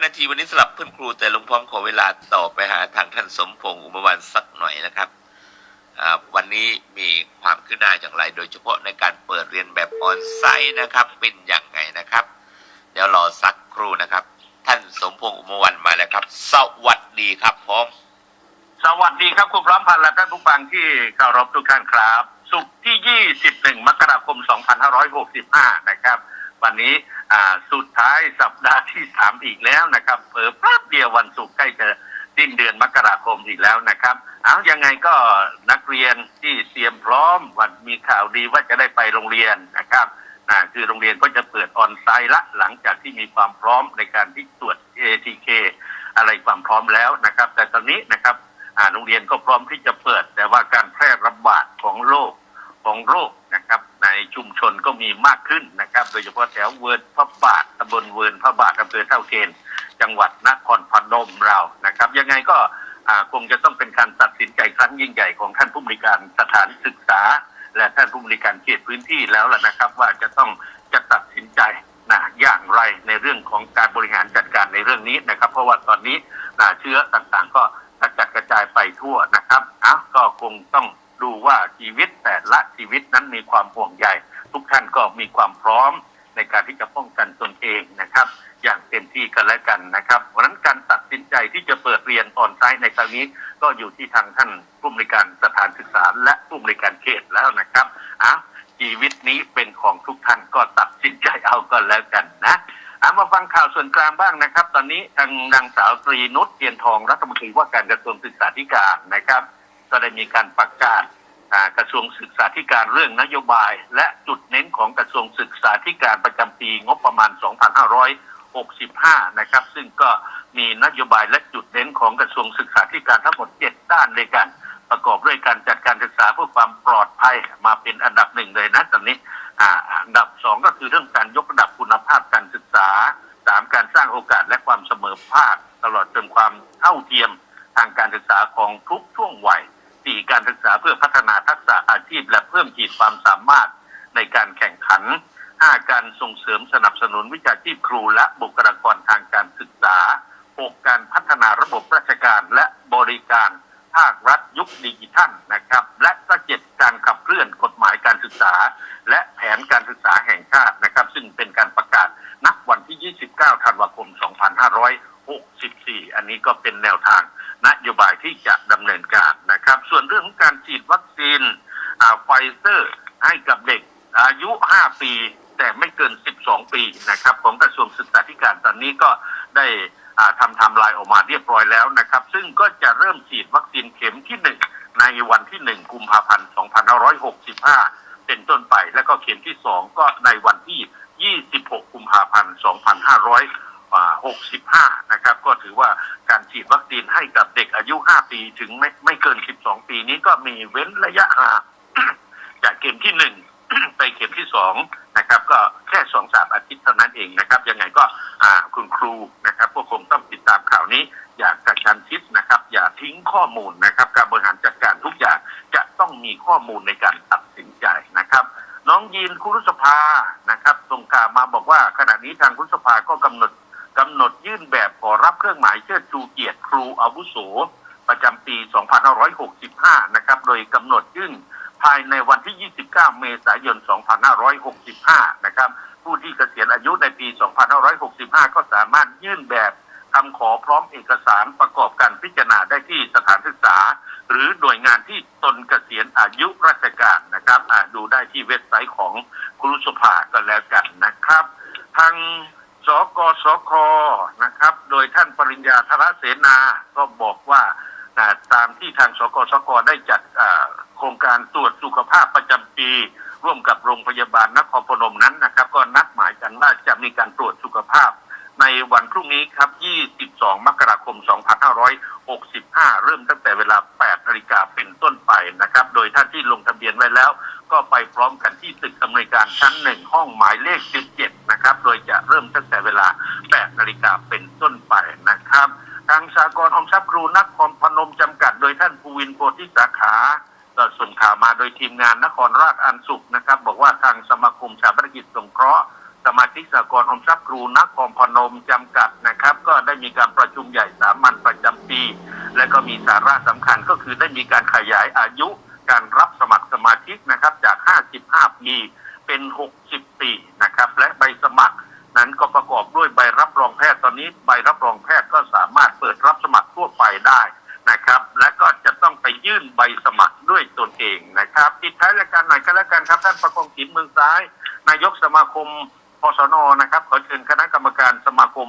5นาทีวันนี้สลับเพื่อนครูแต่ลุงพร้อมขอเวลาต่อไปหาทางท่านสมพงษ์อุบวันสักหน่อยนะครับ วันนี้มีความคืบหน้าอย่างไร โดยเฉพาะในการเปิดเรียนแบบออนไซต์นะครับ เป็นอย่างไงนะครับ เดี๋ยวรอสักครู่นะครับ ท่านสมพงษ์อุบวันมาแล้วครับ สวัสดีครับผมสวัสดีครับคุณพร้อมพันธ์และท่านผู้ฟังที่เคารพทุกท่านครับ สุขที่ 21 มกราคม 2565 นะครับ วันนี้อ่าสุดท้ายสัปดาห์ที่3อีกแล้วนะครับเพิ่แป๊บเดียววันศุกร์ใกล้จะสิ้นเดือนมกราคมอีกแล้วนะครับ เอายังไงก็นักเรียนที่เตรียมพร้อมวันมีข่าวดีว่าจะได้ไปโรงเรียนนะครับนะคือโรงเรียนก็จะเปิดออนไซต์ละหลังจากที่มีความพร้อมในการที่ตรวจ ATK อะไรความพร้อมแล้วนะครับ แต่ตอนนี้นะครับโรงเรียนก็พร้อมที่จะเปิด แต่ว่าการแพร่ระบาดของโรคของโรคนะครับ ชุมชนก็มีมากขึ้นนะครับ โดยเฉพาะแถวเวิร์นพระบาทตำบลเวิร์นพระบาทอำเภอเท่าเกณฑ์จังหวัดนครพนมเรานะครับ ยังไงก็คงจะต้องเป็นการตัดสินใจครั้งยิ่งใหญ่ของท่านผู้บริการสถานศึกษา และท่านผู้บริการเขตพื้นที่แล้วล่ะนะครับ ว่าจะต้องจะตัดสินใจนะอย่างไรในเรื่องของการบริหารจัดการในเรื่องนี้นะครับ เพราะว่าตอนนี้นะเชื้อต่างๆ ก็กระจัดกระจายไปทั่วนะครับอะก็คงต้อง ดูว่าชีวิตแต่ละชีวิตนั้นมีความห่วงใยทุกท่านก็มีความพร้อมในการที่จะป้องกันตนเองนะครับ อย่างเต็มที่กันแล้วกันนะครับเพราะนั้นการตัดสินใจที่จะเปิดเรียนออนไลน์ในครั้งนี้ ก็อยู่ที่ทางท่านผู้บริการสถานศึกษา และผู้บริการเขตแล้วนะครับอะชีวิตนี้เป็นของทุกท่านก็ตัดสินใจเอาก็แล้วกันนะอามาฟังข่าวส่วนกลางบ้างนะครับ ตอนนี้ทางนางสาวตรีนุชเทียนทองรัฐมนตรีว่าการกระทรวงศึกษาธิการนะครับ ก็ได้มีการประกาศกระทรวงศึกษาธิการเรื่องนโยบาย และจุดเน้นของกระทรวงศึกษาธิการประจำปีงบประมาณ 2565 นะครับ ซึ่งก็มีนโยบายและจุดเน้นของกระทรวงศึกษาธิการทั้งหมด 7 ด้านด้วยกัน ประกอบด้วยการจัดการศึกษาเพื่อความปลอดภัยมาเป็นอันดับหนึ่งเลยนะตอนนี้อ่าอันดับสองก็คือเรื่องการยกระดับคุณภาพการศึกษาสามการสร้างโอกาสและความเสมอภาคตลอดจนความเท่าเทียมทางการศึกษาของทุกช่วงวัย การศึกษาเพื่อพัฒนาทักษะอาชีพ และเพิ่มขีดความสามารถในการแข่งขันห้าการส่งเสริมสนับสนุนวิชาชีพครูและบุคลากรทางการศึกษาหกการพัฒนาระบบราชการและบริการภาครัฐยุคดิจิทัลนะครับ และก็เจ็ดการขับเคลื่อนกฎหมายการศึกษา และแผนการศึกษาแห่งชาตินะครับ ซึ่งเป็นการประกาศนักวันที่ 29 ธันวาคม 2564 อันนี้ก็เป็นแนวทางนโยบายที่จะดำเนินการนะครับ ส่วนเรื่องของการฉีดวัคซีนไฟเซอร์ให้กับเด็กอายุ 5 ปี แต่ไม่เกิน 12 ปีนะครับ ของกระทรวงศึกษาธิการตอนนี้ก็ได้ อ่า ทำไทำลายออกมาเรียบร้อยแล้วนะครับ ซึ่งก็จะเริ่มฉีดวัคซีนเข็มที่หนึ่งในวันที่หนึ่งกุมภาพันธ์2565เป็นต้นไป แล้วก็เข็มที่สองก็ในวันที่26กุมภาพันธ์2565 นะครับ ก็ถือว่าการฉีดวัคซีนให้กับเด็กอายุ 5 ปีถึงไม่ไม่เกิน 12 ปีนี้ก็มีเว้นระยะห่างจากเข็มที่หนึ่งไปเข็มที่สองนะครับ ก็ สองสามอาทิตย์เท่านั้นเองนะครับ ยังไงก็คุณครูนะครับก็คงต้องติดตามข่าวนี้ อย่ากระชันชิดนะครับ อย่าทิ้งข้อมูลนะครับ การบริหารจัดการทุกอย่างจะต้องมีข้อมูลในการตัดสินใจนะครับ น้องยีนคุรุสภานะครับส่งข่าวมาบอกว่า ขณะนี้ทางคุรุสภาก็กำหนดกำหนดยื่นแบบขอรับเครื่องหมายเชิดชูเกียรติครูอาวุโสประจำปี 2565 นะครับ โดยกำหนดยื่นภายในวันที่ 29 เมษายน 2565 นะครับ ผู้ที่เกษียณอายุในปี 2565 ก็สามารถยื่นแบบคำขอพร้อมเอกสารประกอบการพิจารณาได้ที่สถานศึกษา หรือหน่วยงานที่ตนเกษียณอายุราชการนะครับอ่าดูได้ที่เว็บไซต์ของครูสุภาก็แล้วกันนะครับ ทางสกสคนะครับ โดยท่านปริญญาธรเสนา ก็บอกว่าตามที่ทางสกสคได้จัดโครงการตรวจสุขภาพประจำปี ร่วมกับโรงพยาบาลนครพนมนั้นนะ กันว่าจะมีการตรวจสุขภาพ ในวันพรุ่งนี้ครับ 22 มกราคม 2565 เริ่มตั้งแต่เวลา 8นาฬิกาเป็นต้นไปนะครับ โดยท่านที่ลงทะเบียนไว้แล้ว ก็ไปพร้อมกันที่ตึกอำนวยการชั้นหนึ่งห้องหมายเลข 17 นะครับ โดยจะเริ่มตั้งแต่เวลา 8นาฬิกาเป็นต้นไปนะครับ ทางสากลออมทรัพย์ครูนครพนมจำกัด โดยท่านภูวินโพธิสาขาส่งข่าวมาโดยทีมงานนครราชอันสุขนะครับ บอกว่าทางสมาคมชาปนกิจสงเคราะห์ สมาชิกสหกรณ์อมทรัพย์ครูนักครพนมจำกัดนะครับ ก็ได้มีการประชุมใหญ่สามัญประจำปี และก็มีสาระสำคัญก็คือได้มีการขยายอายุการรับสมัครสมาชิกนะครับจาก 55 ปีเป็น 60 ปีนะครับ และใบสมัครนั้นก็ประกอบด้วยใบรับรองแพทย์ตอนนี้ใบรับรองแพทย์ก็สามารถเปิดรับสมัครทั่วไปได้นะครับ และก็จะต้องไปยื่นใบสมัครด้วยตนเองนะครับปิดท้ายรายการหน่อยก็แล้วกันครับท่านประกองศิลป์เมืองซ้าย นายกสมาคม พสนนะครับขอเชิญคณะกรรมการสมาคม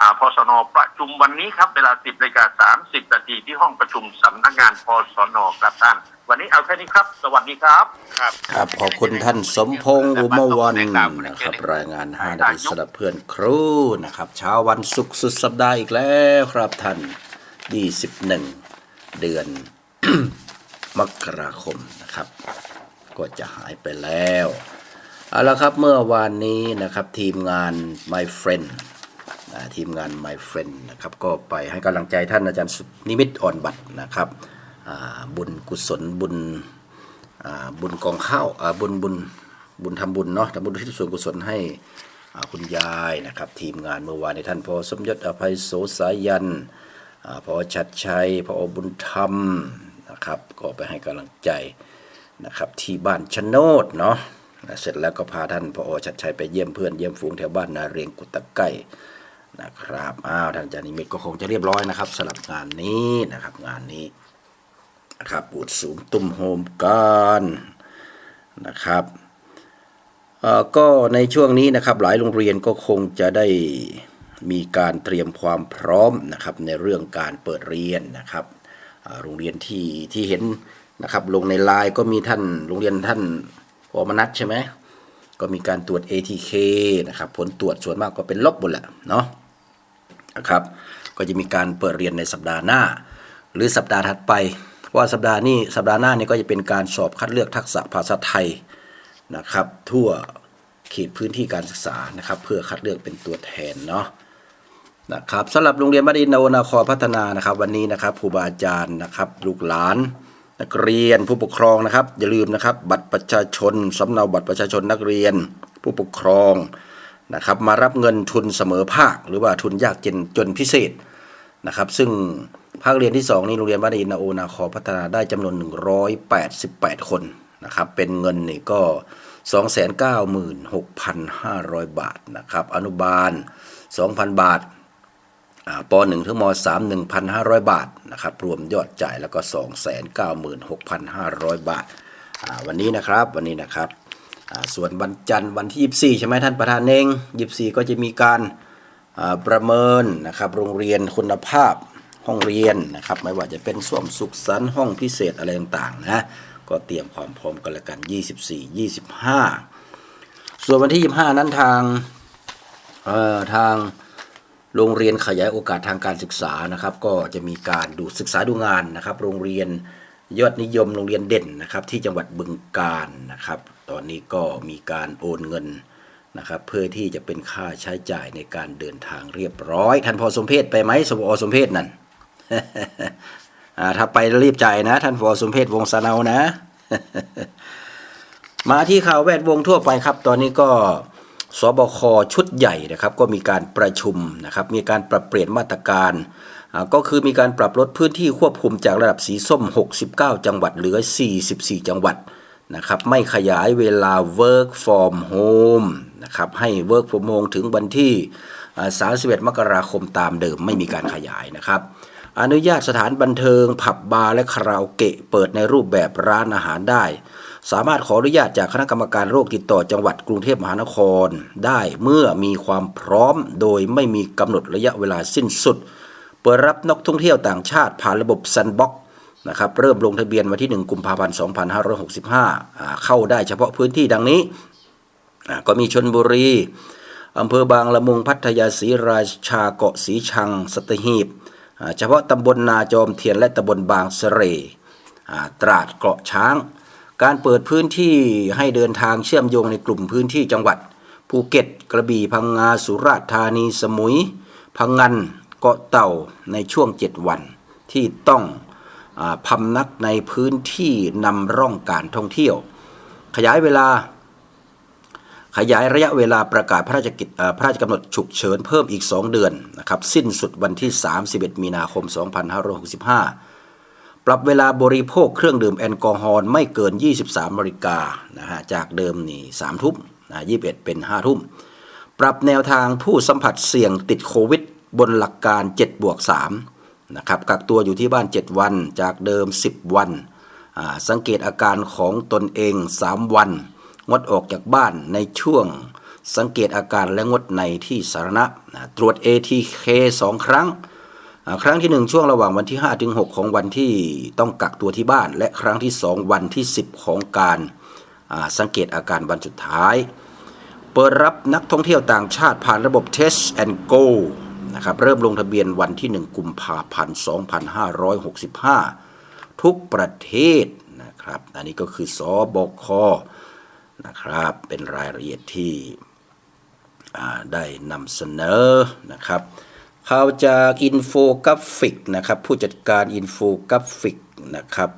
อ่าพสนประชุมวันนี้ครับเวลา 10นาฬิกา30นาทีที่ห้องประชุมสำนักงานพสนครับท่าน วันนี้เอาแค่นี้ครับ สวัสดีครับ ครับครับขอบคุณท่านสมพงษ์อุมวันนะครับ รายงานห้านาทีสำหรับเพื่อนครูนะครับ เช้าวันศุกร์สุดสัปดาห์อีกแล้วครับท่าน 21 เดือนมกราคมนะครับ ก็จะหายไปแล้ว เอาละครับเมื่อวานนี้นะครับทีมงาน My Friend นะทีมงาน My Friend นะครับก็ไปให้กำลังใจท่านอาจารย์นิมิตอ่อนบัตรนะครับบุญกุศลบุญบุญกองข้าวบุญบุญบุญทำบุญเนาะทำบุญที่ส่วนกุศลให้คุณยายนะครับ ทีมงานเมื่อวานในท่านพอสมยศอภัยโสสายันอพอชัดชัยพอบุญธรรมนะครับก็ไปให้กำลังใจนะครับที่บ้านชะโนดเนาะ เสร็จแล้วก็พาท่านพอชัดชัยไปเยี่ยมเพื่อนเยี่ยมฝูงแถวบ้านนาเรียงกุตะไก่นะครับอ้าวท่านอาจารย์นิมิตก็คงจะเรียบร้อยนะครับสำหรับงานนี้นะครับงานนี้นะครับปูดสูงตุ้มโฮมกันนะครับก็ในช่วงนี้นะครับหลายโรงเรียนก็คงจะได้มีการเตรียมความพร้อมนะครับในเรื่องการเปิดเรียนนะครับโรงเรียนที่ที่เห็นนะครับลงในไลน์ก็มีท่านโรงเรียนท่าน พอมนัทใช่ไหมก็มีการตรวจ ATK นะครับ ผลตรวจส่วนมากก็เป็นลบหมดแหละเนาะนะครับ ก็จะมีการเปิดเรียนในสัปดาห์หน้า หรือสัปดาห์ถัดไปเพราะว่าสัปดาห์นี้สัปดาห์หน้านี่ก็จะเป็นการสอบคัดเลือกทักษะภาษาไทยนะครับ ทั่วเขตพื้นที่การศึกษานะครับ เพื่อคัดเลือกเป็นตัวแทนเนาะนะครับสำหรับโรงเรียนบ้านอินโนนาครพัฒนานะครับ วันนี้นะครับครูบาอาจารย์นะครับ ลูกหลาน นักเรียนผู้ปกครองนะครับ อย่าลืมนะครับ บัตรประชาชนสำเนาบัตรประชาชนนักเรียน ผู้ปกครองนะครับ มารับเงินทุนเสมอภาค หรือว่าทุนยากจนจนพิเศษนะครับ ซึ่งภาคเรียนที่ 2 นี้โรงเรียนบ้านอินนาโอนาคอพัฒนาได้จำนวน 188 คนนะครับ เป็นเงินนี่ก็ 296,500 บาทนะครับ อนุบาล 2,000 บาท ป .1 ถึงม .3 1,500 บาทนะครับรวมยอดจ่ายแล้วก็ 296,500 บาทอ่าวันนี้นะครับวันนี้นะครับส่วนวันจันทร์วันที่ 24 ใช่ไหมท่านประธานเอง24 ก็จะมีการประเมินนะครับโรงเรียนคุณภาพห้องเรียนนะครับไม่ว่าจะเป็นส้วมสุขสันต์ห้องพิเศษอะไรต่างๆนะก็เตรียมความพร้อมกันละกัน 24 25 ส่วนวันที่ 25 นั้นทางทาง โรงเรียนขยายโอกาสทางการศึกษานะครับ ก็จะมีการดูศึกษาดูงานนะครับ โรงเรียนยอดนิยมโรงเรียนเด่นนะครับ ที่จังหวัดบึงกาฬนะครับ ตอนนี้ก็มีการโอนเงินนะครับ เพื่อที่จะเป็นค่าใช้จ่ายในการเดินทางเรียบร้อยท่านพอสมเพศไปไหมสวอสมเพศนั่นอ่าถ้าไปรีบจ่ายนะ ท่านพอสมเพศวงศ์สนาวนะ มาที่ข่าวแวดวงทั่วไปครับ ตอนนี้ก็ สบคชุดใหญ่นะครับก็มีการประชุมนะครับมีการปรับเปลี่ยนมาตรการก็คือมีการปรับลดพื้นที่ควบคุมจากระดับสีส้ม 69 จังหวัดเหลือ 44 จังหวัดนะครับไม่ขยายเวลา work from home นะครับให้ work from home ถึงวันที่ 31 มกราคมตามเดิมไม่มีการขยายนะครับอนุญาตสถานบันเทิงผับบาร์และคาราโอเกะเปิดในรูปแบบร้านอาหารได้ สามารถขออนุญาตจากคณะกรรมการโรคติดต่อจังหวัดกรุงเทพมหานคร ได้เมื่อมีความพร้อมโดยไม่มีกำหนดระยะเวลาสิ้นสุด เปิดรับนักท่องเที่ยวต่างชาติผ่านระบบซันบ็อกนะครับเริ่มลงทะเบียนวันที่ 1 กุมภาพันธ์ 2565อ่าเข้าได้เฉพาะพื้นที่ดังนี้ ก็มีชนบุรีอำเภอบางละมุงพัทยาศรีราชาเกาะสีชัง สตหีบ เฉพาะตำบลนาจอมเทียนและตำบลบางเสร่ตราดเกาะช้าง การเปิดพื้นที่ให้เดินทางเชื่อมโยงในกลุ่มพื้นที่จังหวัด ภูเก็ต กระบี่พังงาสุราษฎร์ธานีสมุย พังงันเกาะเต่าในช่วง 7 วัน ที่ต้องอพำนักในพื้นที่นำร่องการท่องเที่ยว ขยายเวลา ขยายระยะเวลาประกาศพระราชกิจพระราชกำหนดฉุกเฉินเพิ่มอีก 2 เดือนนะครับสิ้นสุดวันที่ 31 มีนาคม 2565 รับเวลาบริโภคเครื่องดื่มแอลกอฮอล์ไม่เกิน 23นาฬิกานะฮะจากเดิมนี่3ทุ่มนะ21 เป็น 5 ทุ่ม ปรับแนวทางผู้สัมผัสเสี่ยงติดโควิด บนหลักการ7บวก3นะครับกักตัวอยู่ที่บ้าน 7 วันจากเดิม 10 วัน สังเกตอาการของตนเอง 3 วัน งดออกจากบ้านในช่วง สังเกตอาการและงดในที่สาธารณะ ตรวจ ATK 2 ครั้ง ครั้งที่ 1 ช่วงระหว่างวันที่5ถึง6ของวันที่ต้องกักตัวที่บ้าน และครั้งที่ 2 วันที่ 10 ของการสังเกตอาการวันสุดท้าย เปิดรับนักท่องเที่ยวต่างชาติผ่านระบบ Test and Go นะครับเริ่มลงทะเบียนวันที่ 1 กุมภาพันธ์ 2565 ทุกประเทศนะครับอันนี้ก็คือสอบคนะครับเป็นรายละเอียดที่ได้นำเสนอนะครับ ข่าวจากอินโฟกราฟิกนะครับผู้จัดการอินโฟกราฟิกนะครับ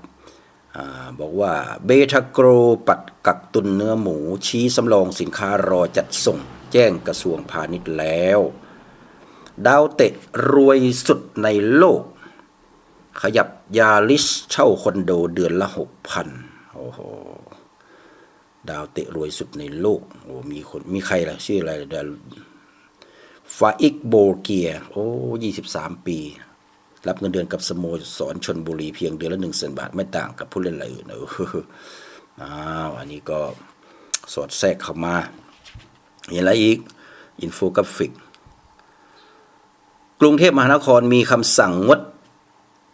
อบอกว่าเบทาโกรปัดกักตุนเนื้อหมูชี้สำรองสินค้ารอจัดส่ง แจ้งกระทรวงพาณิชย์แล้ว ดาวเตะรวยสุดในโลก ขยับยาลิสเช่าคอนโดเดือนละหกพันโอ้โหดาวเตะรวยสุดในโลกโอ้มีคนมีใครล่ะชื่ออะไรดาว ฟาอิกโบเกีย โอ้ยี่สิบสามปี รับเงินเดือนกับสโมสรชนบุรีเพียงเดือนละหนึ่งแสนบาท ไม่ต่างกับผู้เล่นรายอื่นเอออ้าวอันนี้ก็สอดแทรกเข้ามาเห็นอะไรอีก อินโฟกราฟิก กรุงเทพมหานครมีคำสั่งงด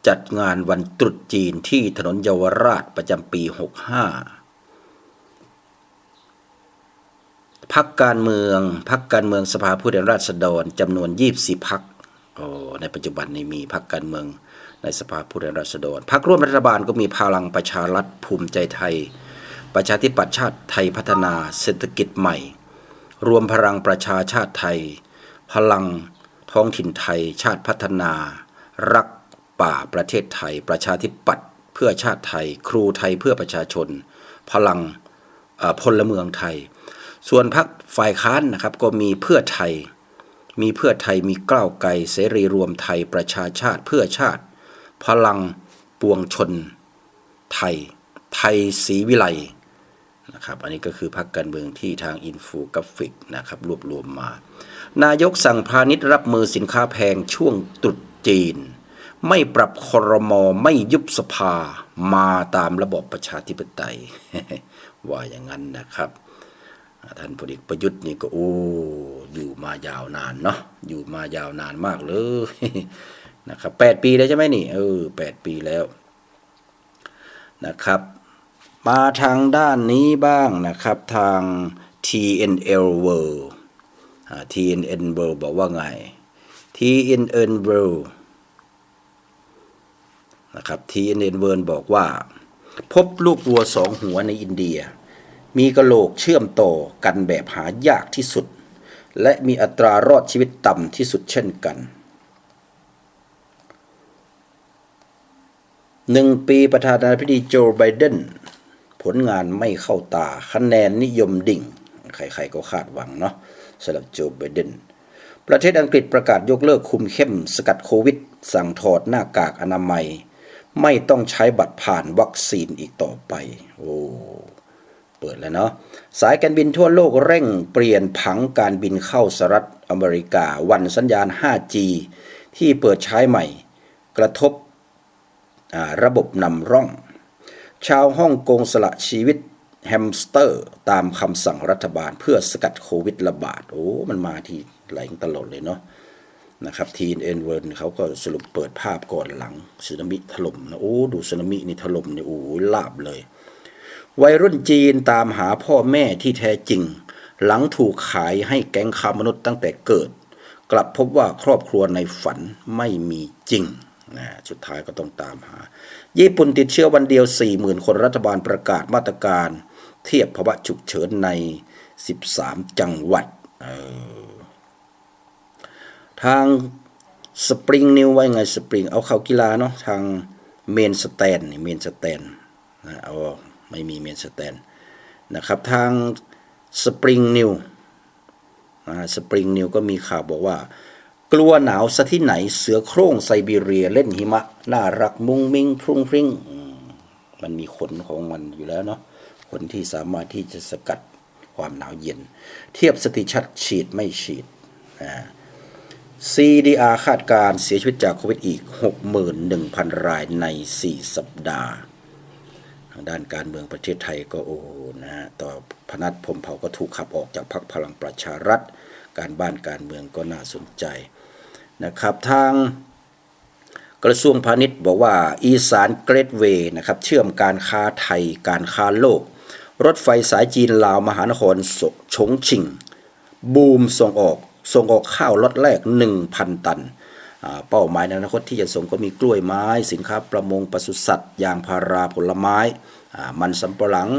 จัดงานวันตรุษจีนที่ถนนเยาวราชประจำปี 65 พักการเมืองพักการเมืองสภาผู้แทนราษฎรจำนวน 24พักโอ้ในปัจจุบันนี้มีพรรคการเมืองในสภาผู้แทนราษฎรพรรคร่วมรัฐบาลก็มีพลังประชารัฐภูมิใจไทย ประชาธิปัตย์ชาติไทยพัฒนาเศรษฐกิจใหม่ รวมพลังประชาชาติไทย พลังท้องถิ่นไทย ชาติพัฒนา รักป่าประเทศไทย ประชาธิปัตย์เพื่อชาติไทย ครูไทยเพื่อประชาชน พลังพลเมืองไทย ส่วนพรรคฝ่ายค้านนะครับก็มีเพื่อไทย มีเพื่อไทยมีก้าวไกลเสรีรวมไทยประชาชาติเพื่อชาติ พลังปวงชน ไทย ไทยศรีวิไลนะครับอันนี้ก็คือพรรคการเมืองที่ทางอินโฟกราฟิกนะครับรวบรวมมา นายกสั่งพาณิชย์รับมือสินค้าแพงช่วงตรุษจีน ไม่ปรับครมอไม่ยุบสภามาตามระบบประชาธิปไตย ว่าอย่างนั้นนะครับ ท่านพลเอกประยุทธ์นี่ก็โอ้อยู่มายาวนานเนาะอยู่มายาวนานมากเลยนะครับแปดปีแล้วใช่ไหมนี่เออแปดปีแล้วนะครับ มาทางด้านนี้บ้างนะครับทาง TNL World TNN World บอกว่าไง TNN World นะครับ TNN World บอกว่า พบลูกวัวสองหัวในอินเดีย มีกระโหลกเชื่อมต่อกันแบบหายากที่สุด และมีอัตรารอดชีวิตต่ำที่สุดเช่นกันหนึ่งปีประธานาธิบดีโจไบเดนผลงานไม่เข้าตาคะแนนนิยมดิ่ง ใครๆก็คาดหวังเนาะสำหรับโจไบเดนประเทศอังกฤษประกาศยกเลิกคุมเข้มสกัดโควิด สั่งถอดหน้ากากอนามัย ไม่ต้องใช้บัตรผ่านวัคซีนอีกต่อไป โอ้ เปิดแล้วเนาะสายการบินทั่วโลกเร่งเปลี่ยนผังการบินเข้าสหรัฐอเมริกา วันสัญญาณ 5G ที่เปิดใช้ใหม่ กระทบระบบนำร่อง ชาวฮ่องกงสละชีวิตแฮมสเตอร์ตามคำสั่งรัฐบาลเพื่อสกัดโควิดระบาด โอ้มันมาทีไหลตลอดเลยเนาะนะครับทีนเอ็นเวิร์นเขาก็สรุปเปิดภาพก่อนหลังสึนามิถล่มนะโอ้ดูสึนามินี่ถล่มเนี่ยโอ้ลาบเลย วัยรุ่นจีนตามหาพ่อแม่ที่แท้จริง หลังถูกขายให้แก๊งค้ามนุษย์ตั้งแต่เกิด กลับพบว่าครอบครัวในฝันไม่มีจริงนะสุดท้ายก็ต้องตามหา ญี่ปุ่นติดเชื้อวันเดียว 40,000 คนรัฐบาลประกาศมาตรการ เทียบภาวะฉุกเฉินใน 13 จังหวัดออทางสปริงนิวว่าไงสปริงเอาเข่ากีฬาเนาะทางเมนสแตนเมนสแตนเอา ไม่มีเมนสแตนนะครับทางสปริงนิวสปริงนิวก็มีข่าวบอกว่า กลัวหนาวซะที่ไหนเสือโคร่งไซบีเรียเล่นหิมะ น่ารักมุ้งมิงพรุ่งพริ้งมันมีขนของมันอยู่แล้วเนาะขนที่สามารถที่จะสกัดความหนาวเย็น เทียบสติชัดฉีดไม่ฉีดอ่า CDR คาดการเสียชีวิตจากโควิดอีก 61,000 รายใน 4 สัปดาห์ ด้านการเมืองประเทศไทยก็โอ้โหนะฮะต่อพนัทพมเผาก็ถูกขับออกจากพรรคพลังประชารัฐ การบ้านการเมืองก็น่าสนใจนะครับทางกระทรวงพาณิชย์บอกว่าอีสานเกรดเวย์นะครับเชื่อมการค้าไทยการค้าโลก รถไฟสายจีนลาวมหานครชงชิง บูมส่งออกส่งออกข้าวล็อตแรก 1,000 ตัน เป้าหมายในอนาคตที่จะส่งก็มีกล้วยไม้ สินค้าประมงปศุสัตว์ยางพาราผลไม้ มันสำปะหลัง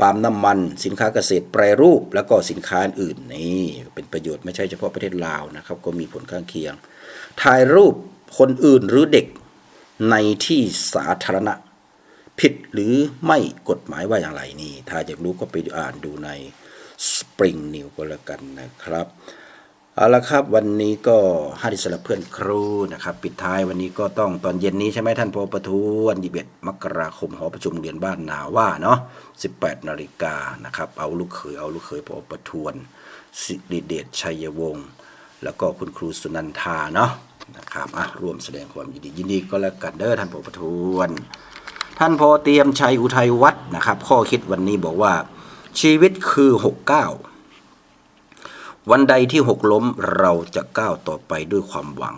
ปาล์มน้ำมัน สินค้าเกษตรแปรรูป แล้วก็สินค้าอื่นนี่เป็นประโยชน์ไม่ใช่เฉพาะประเทศลาวนะครับก็มีผลข้างเคียง ถ่ายรูปคนอื่นหรือเด็กในที่สาธารณะ ผิดหรือไม่กฎหมายว่าอย่างไรนี่ ถ้าอยากรู้ก็ไปอ่านดูใน Spring New ก็แล้วกันนะครับ เอาละครับวันนี้ก็ห้าดิสละเพื่อนครูนะครับปิดท้ายวันนี้ก็ต้องตอนเย็นนี้ใช่ไหมท่านพอประท้วง21มกราคมหอประชุมเรียนบ้านนาว่าเนาะ18นาฬิกานะครับเอาลูกเขยเอาลูกเขยพอประทวนสิริเดชชัยวงศ์แล้วก็คุณครูสุนันทาเนาะนะครับอะร่วมแสดงความยินดียินดีก็แล้วกันเด้อท่านพอประทวน ท่านพอเตรียมชัยอุทัยวัฒน์นะครับข้อคิดวันนี้บอกว่าชีวิตคือ69 วันใดที่หกล้มเราจะก้าวต่อไปด้วยความหวัง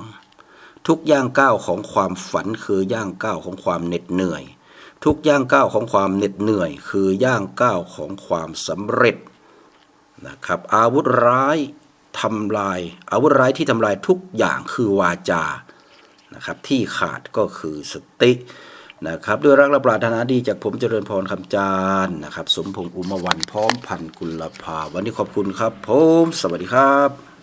ทุกย่างก้าวของความฝันคือย่างก้าวของความเหน็ดเหนื่อย ทุกย่างก้าวของความเหน็ดเหนื่อย คือย่างก้าวของความสำเร็จนะครับอาวุธร้ายทำลาย อาวุธร้ายที่ทำลายทุกอย่างคือวาจานะครับที่ขาดก็คือสติ นะครับด้วยรักและปรารถนาดีจากผมเจริญพรคำจานนะครับ สมพงษ์อุมวันพร้อมพันกุลภาวันนี้ขอบคุณครับผม สวัสดีครับ